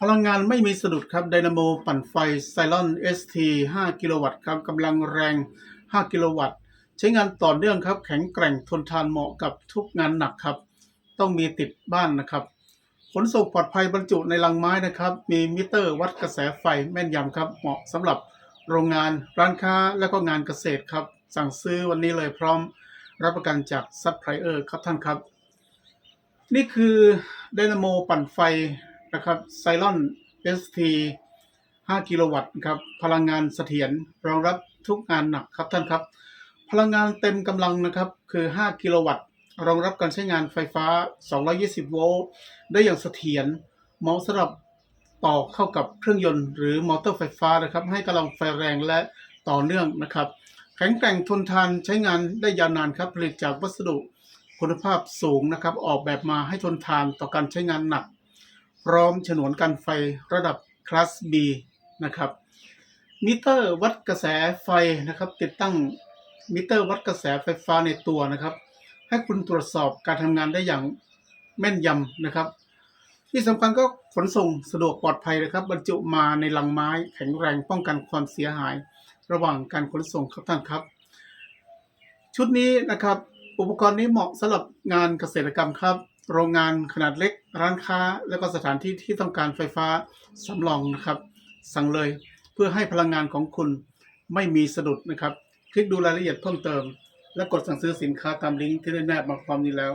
พลังงานไม่มีสะดุดครับไดนาโมปั่นไฟไซลอน ST 5 กิโลวัตต์ครับกำลังแรง 5 กิโลวัตต์ ใช้งานต่อเนื่องครับ แข็งแกร่งทนทานเหมาะกับทุกงานหนักครับ ต้องมีติดบ้านนะครับ ขนส่งปลอดภัยบรรจุในลังไม้นะครับ มีมิเตอร์วัดกระแสไฟแม่นยำครับ เหมาะสำหรับโรงงานร้านค้าและก็งานเกษตรครับ สั่งซื้อวันนี้เลยพร้อมรับประกันจากซัพพลายเออร์ครับท่านครับ นี่คือไดนาโมปั่นไฟ นะครับไซลอน ST 5 กิโลวัตต์ครับพลังงานเสถียรรองรับทุกงานหนักครับท่านครับ พลังงานเต็มกำลังนะครับคือ 5 กิโลวัตต์ รองรับการใช้งานไฟฟ้า 220 โวลต์ได้อย่างเสถียรเหมาะสำหรับต่อเข้ากับเครื่องยนต์หรือมอเตอร์ไฟฟ้านะครับ ให้กำลังไฟแรงและต่อเนื่องนะครับ แข็งแกร่งทนทานใช้งานได้ยาวนานครับผลิตจากวัสดุคุณภาพสูงนะครับ ออกแบบมาให้ทนทานต่อการใช้งานหนัก พร้อมฉนวนกันไฟระดับคลาส B นะครับ มิเตอร์วัดกระแสไฟนะครับ ติดตั้งมิเตอร์วัดกระแสไฟฟ้าในตัวนะครับ ให้คุณตรวจสอบการทำงานได้อย่างแม่นยำนะครับ ที่สำคัญก็ขนส่งสะดวกปลอดภัยนะครับ บรรจุมาในลังไม้แข็งแรงป้องกันความเสียหาย ระหว่างการขนส่งครับท่านครับ ชุดนี้นะครับ อุปกรณ์นี้เหมาะสำหรับงานเกษตรกรรมครับ โรงงานขนาดเล็ก ร้านค้า และก็สถานที่ที่ต้องการไฟฟ้าสำรองนะครับ สั่งเลยเพื่อให้พลังงานของคุณไม่มีสะดุดนะครับ คลิกดูรายละเอียดเพิ่มเติม และกดสั่งซื้อสินค้าตามลิงก์ที่ได้แนบมาพร้อมนี้แล้ว